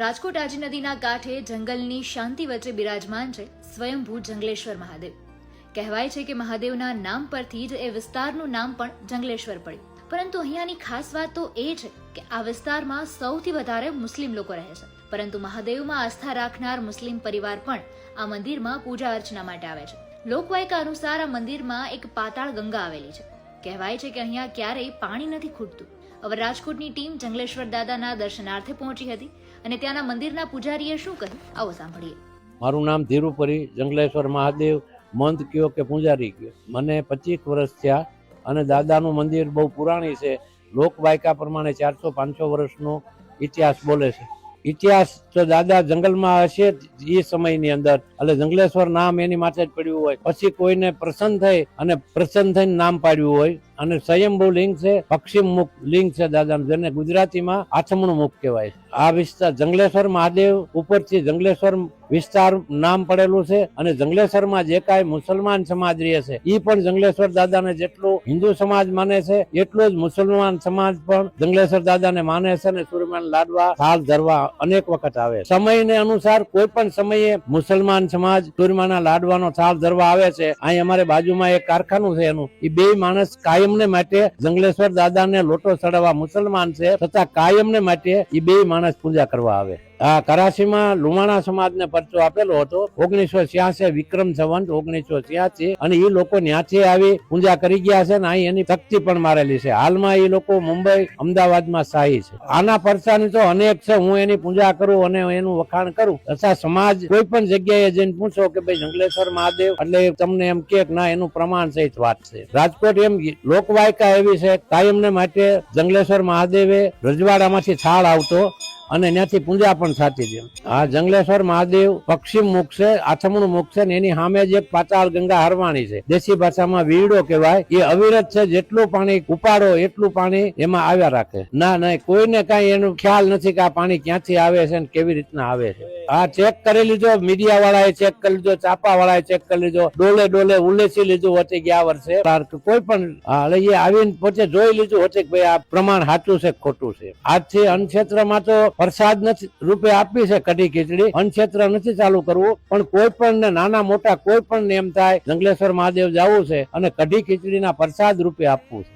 રાજકોટ આજી નદીના કાંઠે જંગલની શાંતિ વચ્ચે બિરાજમાન છે સ્વયંભૂ જંગલેશ્વર મહાદેવ. કહેવાય છે કે મહાદેવના નામ પરથી જ એ વિસ્તારનું નામ પણ જંગલેશ્વર પડ્યું. પરંતુ અહીંયાની ખાસ વાત તો એ છે કે આ વિસ્તારમાં સૌથી વધારે મુસ્લિમ લોકો રહે છે. પરંતુ મહાદેવમાં આસ્થા રાખનાર મુસ્લિમ પરિવાર પણ આ મંદિરમાં પૂજા અર્ચના માટે આવે છે. લોકવાયકા અનુસાર આ મંદિરમાં એક પાતાળ ગંગા આવેલી છે. કહેવાય છે કે અહીંયા ક્યારેય પાણી નથી ખૂટતું. હવે રાજકોટની ટીમ જંગલેશ્વર દાદાના દર્શનાર્થે પહોંચી હતી અને ત્યાંના મંદિરના પૂજારીએ શું કહ્યું? આવો સાંભળીએ. મારું નામ ધીરુપરી, જંગલેશ્વર મહાદેવ. મંત કયો કે પૂજારી કયો? મને પચીસ વર્ષ થયા અને દાદાનું મંદિર બહુ પુરાણી છે. લોકવાયકા પ્રમાણે ચારસો પાંચસો વર્ષનો ઇતિહાસ બોલે છે. ઇતિહાસ તો દાદા જંગલમાં હશે એ સમયની અંદર. એટલે જંગલેશ્વર નામ એની માથે જ પડ્યું હોય. પછી કોઈને પ્રસન્ન થઈ અને પ્રસન્ન થઈને નામ પાડ્યું હોય અને સ્વયંભૂ લિંગ છે પશ્ચિમ મુખ લિંગ છે દાદા, જેને ગુજરાતીમાં આથમણું મુખ કહેવાય આ વિસ્તાર જંગલેશ્વર મહાદેવ ઉપરથી જંગલેશ્વર વિસ્તાર નામ પડેલું છે અને જંગલેશ્વરમાં જે કાંઈ મુસલમાન સમાજ રહે છે એ પણ જંગલેશ્વર દાદાને જેટલું હિન્દુ સમાજ માને છે, એટલો જ મુસલમાન સમાજ પણ જંગલેશ્વર દાદાને માને છે અને સૂર્યમાન લાડવા, થાળ ધરવા અનેક વખત આવે સમયને અનુસાર કોઈ પણ સમયે મુસલમાન સમાજ સૂર્યમાના લાડવાનો થાળ ધરવા આવે છે. અહીં અમારે બાજુમાં એક કારખાનું છે એનું. એ બે માણસ કાયમને માટે જંગલેશ્વર દાદાને લોટો ચડાવવા મુસલમાન છે છતાં કાયમને માટે એ બે માણસ પૂજા કરવા આવે. આ કરાચીમાં લુમાણા સમાજને પરચો આપેલો હતો. ઓગણીસો છ્યાસી વિક્રમ સંવંત ઓગણીસો છ્યાસી અને એ લોકો ત્યાંથી આવી પૂજા કરી ગયા છે ને અહીં એની તકતી પણ મારેલી છે. હાલમાં એ લોકો મુંબઈ, અમદાવાદમાં શાહી છે. આના પરચાની તો અનેક છે. હું એની પૂજા કરું અને એનું વખાણ કરું. તથા સમાજ કોઈ પણ જગ્યાએ જઈને પૂછો કે ભાઈ જંગલેશ્વર મહાદેવ, એટલે તમને એમ કે ના, એનું પ્રમાણ સહિત વાત છે. રાજકોટ એમ લોકવાયકા એવી છે. કાયમને માટે જંગલેશ્વર મહાદેવે રજવાડામાંથી છાળ આવતો અને ત્યાંથી પૂજા પણ થતી હતી આ જંગલેશ્વર મહાદેવ પશ્ચિમ મુખ છે આથમણું મુખ છે એની સામે જ એક પાતાળ ગંગા હરવાણી છે. દેશી ભાષામાં વીડો કહેવાય. એ અવિરત છે, જેટલું પાણી ઉપાડો એટલું પાણી એમાં આવ્યા રાખે. ના ના કોઈને કઈ એનો ખ્યાલ નથી કે આ પાણી ક્યાંથી આવે છે ને કેવી રીતના આવે છે. આ ચેક કરી લીધો મીડિયા વાળાએ ચેક કરી લીધો ચાપા વાળાએ ચેક કરી લીધો ડોલે ડોલે ઉલેસી લીધું હોતે ગયા વર્ષે. કોઈ પણ આવીને પોતે જોઈ લીધું હોતે કે ભાઈ આ પ્રમાણ સાચું છે ખોટું છે. આજથી અન્નક્ષેત્રમાં તો પ્રસાદ નથી, રૂપે આપી છે કઢી ખીચડી. અનક્ષેત્ર નથી ચાલુ કરવું, પણ કોઈ પણ નાના મોટા કોઈ પણ એમ થાય, જંગલેશ્વર મહાદેવ જવું છે અને કઢી ખીચડીના પ્રસાદ રૂપે આપવું છે.